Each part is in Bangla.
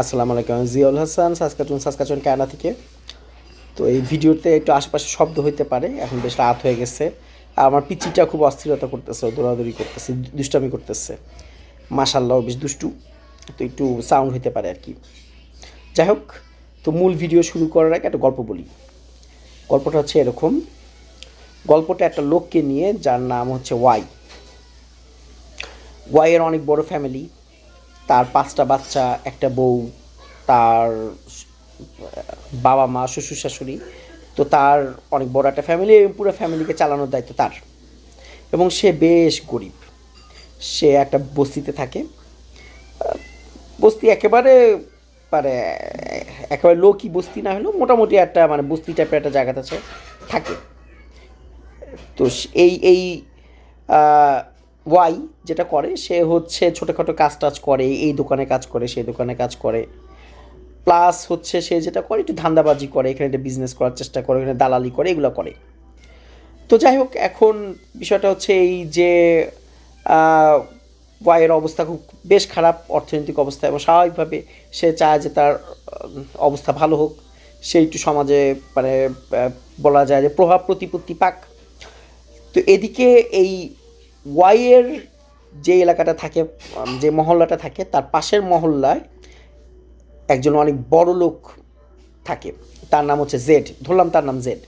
আসসালামু আলাইকুম জিয়াউল হাসান সাসকাচুন সাসকাচুন কায়না থেকে। তো এই ভিডিওতে একটু আশেপাশে শব্দ হইতে পারে, এখন বেশ রাত হয়ে গেছে। আর আমার পিচিটা খুব অস্থিরতা করতেছে দৌড়াদৌড়ি করতেছে, দুষ্টামি করতেছে। মাসাল্লাহ বেশ দুষ্টু। তো একটু সাউন্ড হইতে পারে আর কি। যাই হোক, তো মূল ভিডিও শুরু করার আগে একটা গল্প বলি। গল্পটা হচ্ছে এরকম। গল্পটা একটা লোককে নিয়ে, যার নাম হচ্ছে ওয়াই। ওয়াইয়ের অনেক বড় ফ্যামিলি তার পাঁচটা বাচ্চা, একটা বউ, তার বাবা মা, শ্বশুর শাশুড়ি, তো তার অনেক বড় একটা ফ্যামিলি এবং পুরো ফ্যামিলিকে চালানোর দায়িত্ব তার। এবং সে বেশ গরিব। সে একটা বস্তিতে থাকে। বস্তি একেবারে মানে একেবারে লোকই বস্তি না হলেও মোটামুটি একটা মানে বস্তি টাইপের একটা জায়গাতে আছে থাকে। তো এই এই ওয়াই যেটা করে, সে হচ্ছে ছোটোখাটো কাজ টাজ করে, এই দোকানে কাজ করে, সেই দোকানে কাজ করে। প্লাস হচ্ছে সে যেটা করে, একটু ধান্দাবাজি করে, এখানে একটা বিজনেস করার চেষ্টা করে, এখানে দালালি করে, এগুলো করে। তো যাই হোক, এখন বিষয়টা হচ্ছে এই যে ওয়াইয়ের অবস্থা খুব বেশ খারাপ, অর্থনৈতিক অবস্থা এবং স্বাভাবিকভাবে সে চায় যে তার অবস্থা ভালো হোক। সে একটু সমাজে মানে বলা যায় যে প্রভাব প্রতিপত্তি পাক। তো এদিকে এই ওয়াইয়ের যে এলাকাটা থাকে যে মহল্লাটা থাকে, তার পাশের মহল্লায় একজন অনেক বড় লোক থাকে। তার নাম হচ্ছে জেড। ধরলাম তার নাম জেড।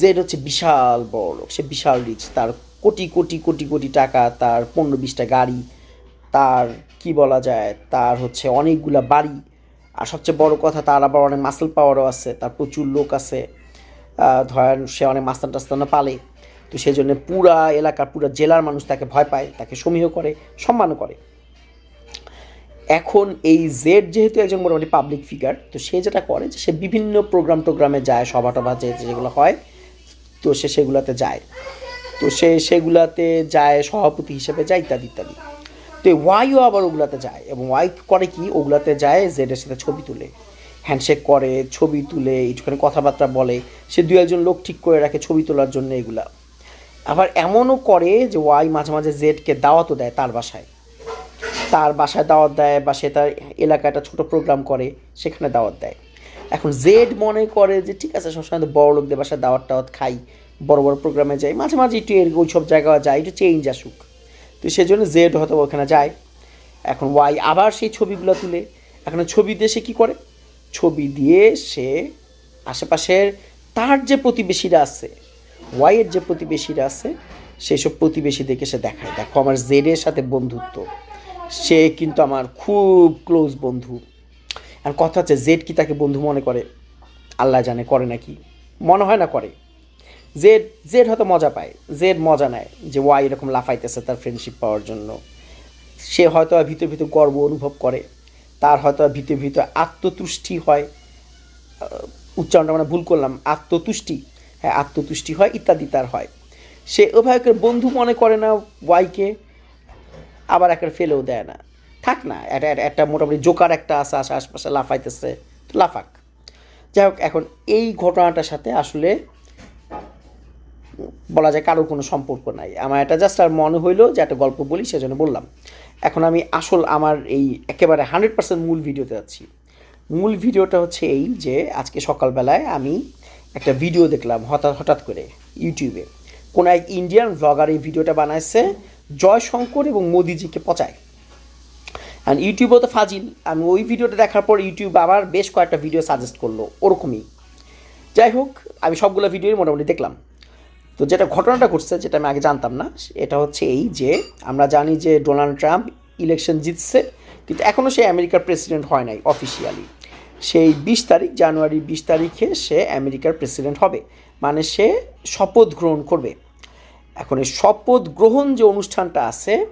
জেড হচ্ছে বিশাল বড় লোক। সে বিশাল রিচ তার কোটি কোটি কোটি কোটি টাকা, তার পনেরো বিশটা গাড়ি, তার কি বলা যায়, তার হচ্ছে অনেকগুলা বাড়ি। আর সবচেয়ে বড় কথা, তার আবার অনেক মাসেল পাওয়ারও আছে। তার প্রচুর লোক আছে। ধরেন সে অনেক মাস্তান টাস্তানো পালে। তো সেই জন্য পুরা এলাকার, পুরা জেলার মানুষ তাকে ভয় পায়, তাকে সমীহ করে সম্মান করে। এখন এই জেড যেহেতু একজন মোটামুটি পাবলিক ফিগার তো সে যেটা করে যে সে বিভিন্ন প্রোগ্রাম টোগ্রামে যায় সভা টভা যে যেগুলো হয়, তো সে সেগুলোতে যায়। তো সে সেগুলাতে যায়, সভাপতি হিসেবে যায়, ইত্যাদি ইত্যাদি। তো ওয়াইও আবার ওগুলাতে যায় এবং ওয়াই করে কি? ওগুলাতে যায় জেডের সাথে ছবি তুলে। হ্যান্ডশেক করে, ছবি তুলে, একটুখানি কথাবার্তা বলে। সে দু একজন লোক ঠিক করে রাখে ছবি তোলার জন্য এগুলা। আবার এমনও করে যে ওয়াই মাঝে মাঝে জেডকে দাওয়াতও দেয় তার বাসায়। তার বাসায় দাওয়াত দেয় বা সে তার এলাকায় একটা ছোটো প্রোগ্রাম করে, সেখানে দাওয়াত দেয়। এখন জেড মনে করে যে, ঠিক আছে, সবসময় তো বড় লোকদের বাসায় দাওয়াত টাওয়াত খাই, বড় বড় প্রোগ্রামে যাই, মাঝে মাঝে একটু এর ওই সব জায়গায় যায় একটু চেঞ্জ আসুক। তো সেজন্য জেড হয়তো ওখানে যায়। এখন ওয়াই আবার সেই ছবিগুলো তুলে। এখন ছবি দিয়ে সে কী করে? ছবি দিয়ে সে আশেপাশের তার যে প্রতিবেশীরা আছে ওয়াইয়ের যে প্রতিবেশীরা আছে সেই সব প্রতিবেশীদেরকে সে দেখায়। দেখো, আমার জেডের সাথে বন্ধুত্ব। সে কিন্তু আমার খুব ক্লোজ বন্ধু। আর কথা হচ্ছে, জেড কি তাকে বন্ধু মনে করে? আল্লাহ জানে, করে নাকি? মনে হয় না করে। জেড জেড হয়তো মজা পায়। জেড মজা নেয় যে ওয়াই এরকম লাফাইতেছে তার ফ্রেন্ডশিপ পাওয়ার জন্য। সে হয়তো ভিতর ভিতর গর্ব অনুভব করে। তার হয়তো ভিতর ভিতর আত্মতুষ্টি হয়। উচ্চারণটা মানে ভুল করলাম। আত্মতুষ্টি হ্যাঁ আত্মতুষ্টি হয়, ইত্যাদি তার হয়। সে ওভাবে করে বন্ধু মনে করে না ওয়াইকে, আবার একটা ফেলেও দেয় না। থাক না একটা একটা- মোটামুটি জোকার একটা আছে আসে আশপাশে লাফাইতেছে লাফাক। যাই হোক, এখন এই ঘটনাটার সাথে আসলে বলা যায় কারোর কোনো সম্পর্ক নাই। আমার এটা জাস্ট আর মনে হইল যে একটা গল্প বলি, সেজন্য বললাম। এখন আমি আসল আমার এই একেবারে হান্ড্রেড পার্সেন্ট মূল ভিডিওতে যাচ্ছি মূল ভিডিওটা হচ্ছে এই যে, আজকে সকালবেলায় আমি একটা ভিডিও দেখলাম হঠাৎ হঠাৎ করে ইউটিউবে কোনো এক ইন্ডিয়ান ব্লগার এই ভিডিওটা বানাইছে জয়শঙ্কর এবং মোদিজিকে পচায়। আর ইউটিউবও তো ফাজিল। আমি ওই ভিডিওটা দেখার পর ইউটিউব আবার বেশ কয়েকটা ভিডিও সাজেস্ট করল, ওরকমই। যাই হোক, আমি সবগুলো ভিডিওই মোটামুটি দেখলাম। তো যেটা ঘটনাটা ঘটছে, যেটা আমি আগে জানতাম না, এটা হচ্ছে এই যে আমরা জানি যে ডোনাল্ড ট্রাম্প ইলেকশন জিতছে, কিন্তু এখনও সে আমেরিকার প্রেসিডেন্ট হয় নাই অফিসিয়ালি সেই বিশ তারিখ, জানুয়ারির বিশ তারিখে সে আমেরিকার প্রেসিডেন্ট হবে। মানে সে শপথ গ্রহণ করবে। এখন এই শপথ গ্রহণ যে অনুষ্ঠানটা আছে,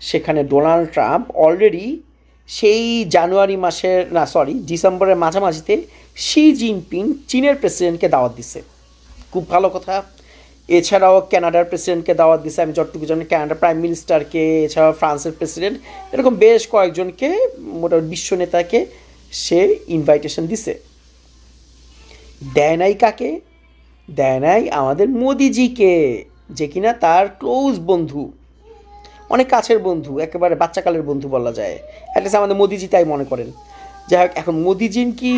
সেখানে ডোনাল্ড ট্রাম্প অলরেডি সেই জানুয়ারি মাসের, না সরি ডিসেম্বরের মাঝামাঝিতে শি জিনপিং চীনের প্রেসিডেন্টকে দাওয়াত দিছে। খুব ভালো কথা। এছাড়াও কানাডার প্রেসিডেন্টকে দাওয়াত দিছে। আমি যতটুকু জানি কানাডার প্রাইম মিনিস্টারকে, এছাড়াও ফ্রান্সের প্রেসিডেন্ট, এরকম বেশ কয়েকজনকে, মোটামুটি বিশ্ব নেতাকে সে ইনভাইটেশন দিছে। দেয় নাই কাকে? দেয় নাই আমাদের মোদিজিকে, যে কিনা তার ক্লোজ বন্ধু। অনেক কাছের বন্ধু, একেবারে বাচ্চাকালের বন্ধু বলা যায়। অ্যাটলিস্ট আমাদের মোদিজি তাই মনে করেন। যাই হোক, এখন মোদিজিন কি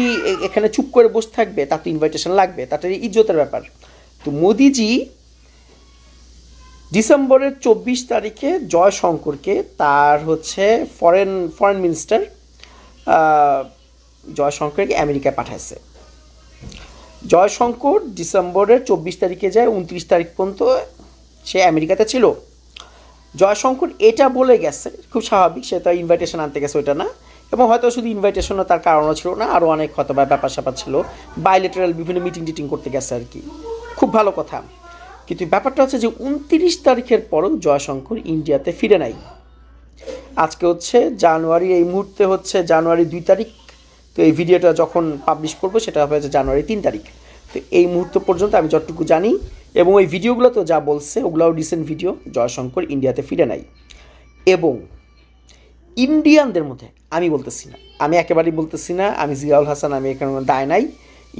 এখানে চুপ করে বসে থাকবে? তার তো ইনভাইটেশন লাগবে তাতে ইজ্জতের ব্যাপার। তো মোদিজি ডিসেম্বরের চব্বিশ তারিখে জয়শঙ্করকে তার হচ্ছে ফরেন ফরেন মিনিস্টার জয়শঙ্করকে আমেরিকায় পাঠাইছে। জয়শঙ্কর ডিসেম্বরের চব্বিশ তারিখে যায়, উনত্রিশ তারিখ পর্যন্ত সে আমেরিকাতে ছিল। জয়শঙ্কর এটা বলে গেছে, খুব স্বাভাবিক, সে তার ইনভাইটেশন আনতে গেছে ওইটা না। এবং হয়তো শুধু ইনভাইটেশনও তার কারণও ছিল না, আরও অনেক হয়তো বা ব্যাপার স্যাপার ছিল। বাইলেটারাল বিভিন্ন মিটিং টিটিং করতে গেছে আর কি। খুব ভালো কথা। কিন্তু ব্যাপারটা হচ্ছে যে উনত্রিশ তারিখের পরও জয়শঙ্কর ইন্ডিয়াতে ফিরে নাই। আজকে হচ্ছে জানুয়ারি, এই মুহূর্তে হচ্ছে জানুয়ারি দুই তারিখ তো এই ভিডিওটা যখন পাবলিশ করব, সেটা হবে হচ্ছে জানুয়ারি তিন তারিখ। তো এই মুহূর্ত পর্যন্ত আমি যতটুকু জানি, এবং ওই ভিডিওগুলো তো যা বলছে, ওগুলোও রিসেন্ট ভিডিও জয়শঙ্কর ইন্ডিয়াতে ফিরে নাই। এবং ইন্ডিয়ানদের মধ্যে আমি বলতেছি না, আমি একেবারেই বলতেছি না, আমি জিয়াউল হাসান, আমি এখানে দায় নাই।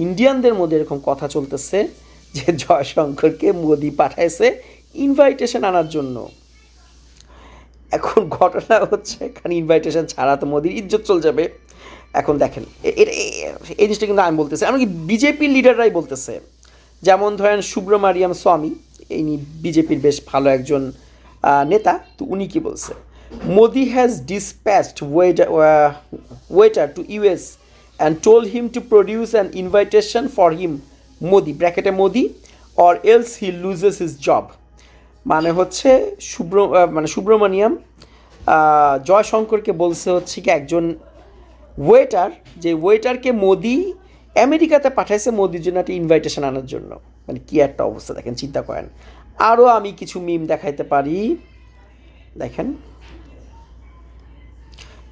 ইন্ডিয়ানদের মধ্যে এরকম কথা চলতেছে যে জয়শঙ্করকে মোদি পাঠাইছে ইনভাইটেশন আনার জন্য। এখন ঘটনা হচ্ছে, এখানে ইনভাইটেশন ছাড়া তো মোদির ইজ্জত চলে যাবে। এখন দেখেন এই জিনিসটা কিন্তু আমি বলতেছি। এমনকি বিজেপির লিডাররাই বলতেছে, যেমন ধরেন সুব্রমারিয়াম স্বামী এই বিজেপির বেশ ভালো একজন নেতা, তো উনি কি বলছে? Modi has dispatched waiter waiter to US and told him to produce an invitation for him Modi ব্র্যাকেটে Modi or else he loses his job মানে হচ্ছে সুব্র মানে সুব্রমণিয়াম জয়শঙ্করকে বলছে হচ্ছে কি একজন ওয়েটার যে ওয়েটারকে মোদি, আমেরিকাতে পাঠাইছে মোদির জন্য একটা ইনভাইটেশন আনার জন্য। মানে কী একটা অবস্থা, দেখেন, চিন্তা করেন। আরও আমি কিছু মিম দেখাইতে পারি। দেখেন।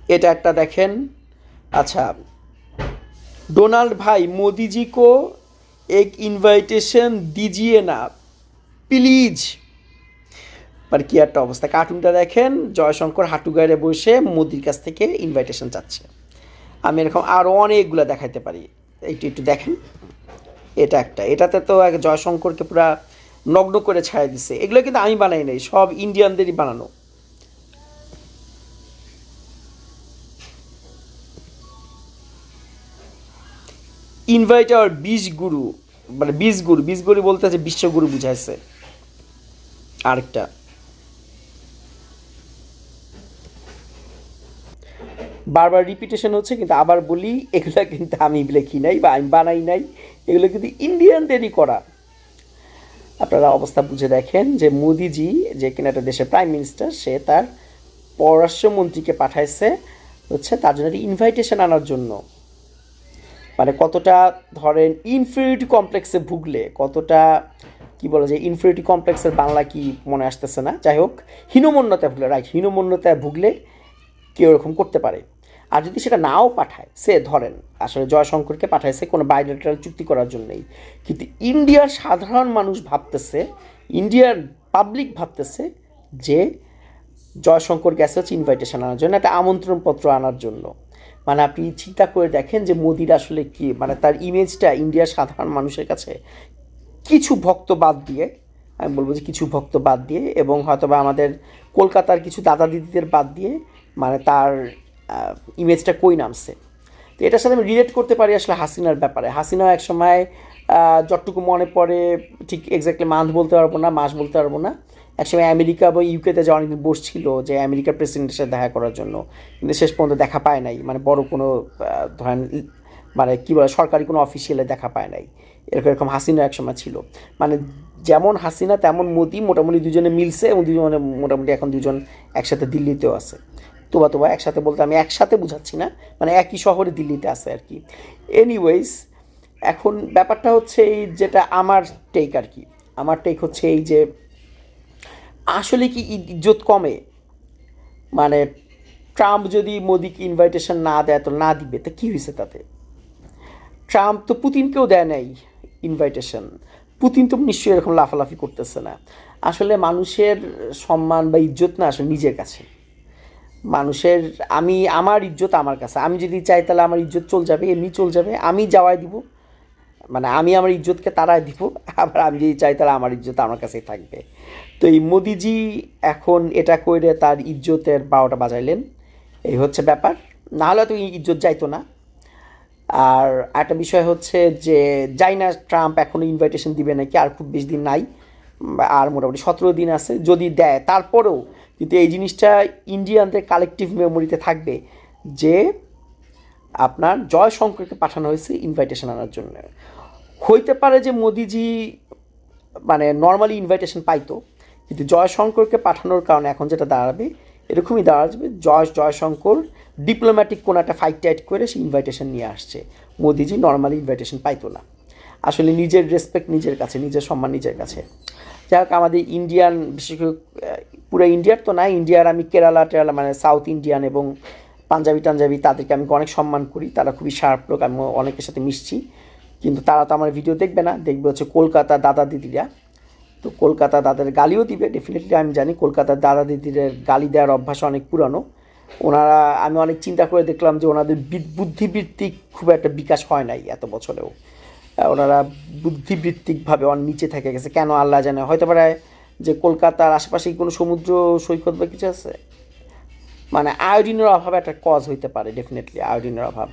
এটা একটা দেখেন। আচ্ছা। ডোনাল্ড ভাই মোদিজি কো এক ইনভাইটেশন দিজিয়ে না। প্লিজ। মানে কি একটা অবস্থা। কার্টুনটা দেখেন, জয়শঙ্কর হাঁটু বসে মোদির কাছ থেকে ইনভাইটেশন চাচ্ছে। আমি এরকম আরও অনেকগুলো দেখাইতে পারি। একটু একটু দেখেন। এটা একটা। এটাতে তো এক জয়শঙ্করকে পুরা নগ্ন করে ছাড়া দিছে। এগুলো কিন্তু আমি বানাই নাই, সব ইন্ডিয়ানদেরই বানানো। ইনভাইট আওয়ার বিশ গুরু মানে বিশ গুরু বিশ গুরু বলতে আছে বিশ্বগুরু বুঝাইছে। আরেকটা। বারবার রিপিটেশন হচ্ছে, কিন্তু আবার বলি, এগুলো কিন্তু আমি লেখি নাই বা আমি বানাই নাই, এগুলো কিন্তু ইন্ডিয়ানদেরই করা। আপনারা অবস্থা বুঝে দেখেন যে মোদিজি যে কিনা একটা দেশের প্রাইম মিনিস্টার সে তার পররাষ্ট্রমন্ত্রীকে পাঠাইছে, হচ্ছে তার জন্য একটা ইনভাইটেশন আনার জন্য। মানে কতটা ধরেন ইনফিরিটি কমপ্লেক্সে ভুগলে, কতটা, কি বলা যায় ইনফিরিটি কমপ্লেক্সের বাংলা কি মনে আসতেছে না? যাই হোক, হীনমন্যতায় ভুগলে রাইট হীনমন্যতায় ভুগলে কেউ এরকম করতে পারে। আর যদি সেটা নাও পাঠায়, সে ধরেন, আসলে জয়শঙ্করকে পাঠাইছে কোনো বাইলেটারাল চুক্তি করার জন্যই কিন্তু ইন্ডিয়ার সাধারণ মানুষ ভাবতেছে, ইন্ডিয়ার পাবলিক ভাবতেছে যে জয়শঙ্কর গেছে হচ্ছে ইনভাইটেশন আনার জন্য, একটা আমন্ত্রণপত্র আনার জন্য। মানে আপনি চিন্তা করে দেখেন যে মোদির আসলে কি মানে তার ইমেজটা ইন্ডিয়ার সাধারণ মানুষের কাছে কিছু ভক্ত বাদ দিয়ে, আমি বলব যে কিছু ভক্ত বাদ দিয়ে এবং হয়তোবা আমাদের কলকাতার কিছু দাদা দিদিদের বাদ দিয়ে মানে তার ইমেজটা কই নামছে? তো এটার সাথে আমি রিলেট করতে পারি আসলে হাসিনার ব্যাপারে। হাসিনা এক সময় যতটুকু মনে পড়ে, ঠিক এক্স্যাক্টলি মান্থ বলতে পারব না, মাস বলতে পারব না, একসময় আমেরিকা বা ইউকেতে যে অনেকদিন বসছিল যে আমেরিকার প্রেসিডেন্টের সাথে দেখা করার জন্য। কিন্তু শেষ পর্যন্ত দেখা পায় নাই। মানে বড় কোনো ধরেন মানে কী বলে, সরকারি কোনো অফিসিয়ালে দেখা পায় নাই। এরকম এরকম হাসিনা এক সময় ছিল। মানে যেমন হাসিনা, তেমন মোদি মোটামুটি দুজনে মিলছে এবং দুজনে মোটামুটি এখন দুজন একসাথে দিল্লিতেও আছে। তোবা তোবা একসাথে বলতে আমি একসাথে বুঝাচ্ছি না মানে একই শহরে দিল্লিতে আছে আর কি। এনিওয়েজ এখন ব্যাপারটা হচ্ছে এই যেটা আমার টেক আর কি। আমার টেক হচ্ছে এই যে, আসলে কি ইজ্জত কমে? মানে ট্রাম্প যদি মোদিকে ইনভাইটেশন না দেয় তো না দিবে, তা কী হয়েছে তাতে? ট্রাম্প তো পুতিনকেও দেয় নাই ইনভাইটেশন পুতিন তো নিশ্চয়ই এরকম লাফালাফি করতেছে না। আসলে মানুষের সম্মান বা ইজ্জত না আসলে নিজের কাছে। মানুষের, আমি, আমার ইজ্জত আমার কাছে। আমি যদি চাই তাহলে আমার ইজ্জত চল যাবে, এমনি চল যাবে। আমি যাওয়াই দিব। মানে আমি আমার ইজ্জতকে তারাই দিব। আবার আমি যদি চাই তাহলে আমার ইজ্জত আমার কাছেই থাকবে। তো এই মোদিজি এখন এটা করে তার ইজ্জতের বারোটা বাজাইলেন। এই হচ্ছে ব্যাপার। না হলে তো ইজ্জত যাইতো না। আর একটা বিষয় হচ্ছে যে, যাই না ট্রাম্প এখনও ইনভাইটেশন দিবে নাকি, আর খুব বেশি দিন নাই। আর মোটামুটি সতেরো দিন আছে, যদি দেয়। তারপরেও কিন্তু এই জিনিসটা ইন্ডিয়ানদের কালেকটিভ মেমোরিতে থাকবে যে আপনার জয়শঙ্করকে পাঠানো হয়েছে ইনভাইটেশন আনার জন্য। হইতে পারে যে মোদিজি মানে নর্মালি ইনভাইটেশন পাইতো, কিন্তু জয়শঙ্করকে পাঠানোর কারণে এখন যেটা দাঁড়াবে, এরকমই দাঁড়াবে জয় জয়শঙ্কর ডিপ্লোম্যাটিক কোনো একটা ফাইট টাইট করে সে ইনভাইটেশন নিয়ে আসছে। মোদিজি নর্মালি ইনভাইটেশন পাইতো না। আসলে নিজের রেসপেক্ট নিজের কাছে, নিজের সম্মান নিজের কাছে। যাই হোক আমাদের ইন্ডিয়ান বিশেষ পুরো ইন্ডিয়ার তো না ইন্ডিয়ার আমি কেরালা টেরালা মানে সাউথ ইন্ডিয়ান এবং পাঞ্জাবি টাঞ্জাবি তাদেরকে আমি অনেক সম্মান করি, তারা খুবই শার্প লোক, আমি অনেকের সাথে মিশছি। কিন্তু তারা তো আমার ভিডিও দেখবে না, দেখবে হচ্ছে কলকাতা দাদা দিদিরা। তো কলকাতা তাদের গালিও দিবে ডেফিনেটলি আমি জানি কলকাতার দাদা দিদিদের গালি দেওয়ার অভ্যাস অনেক পুরানো। ওনারা, আমি অনেক চিন্তা করে দেখলাম যে ওনাদের বুদ্ধিবৃত্তিক খুব একটা বিকাশ হয় নাই এত বছরেও। ওনারা বুদ্ধিবৃত্তিকভাবে অনেক নিচে থেকে গেছে। কেন আল্লাহ জানে? হয়তো পারে যে কলকাতার আশেপাশে কোনো সমুদ্র সৈকত বা কিছু আছে? মানে আয়োডিনের অভাব একটা কজ হইতে পারে ডেফিনেটলি আয়োডিনের অভাব।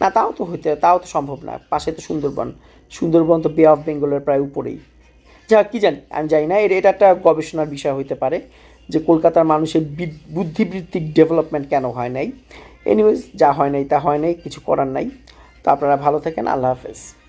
না, তাও তো হইতে, তাও তো সম্ভব না। পাশে তো সুন্দরবন। সুন্দরবন তো বে অফ বেঙ্গলের প্রায় উপরেই। যা কি জানি, আমি জানি না এটা এটা একটা গবেষণার বিষয় হইতে পারে যে কলকাতার মানুষের বুদ্ধিবৃত্তিক ডেভেলপমেন্ট কেন হয় নাই? এনিওয়েজ যা হয় নাই তা হয় নাই, কিছু করার নাই। তো আপনারা ভালো থাকেন, আল্লাহ হাফেজ।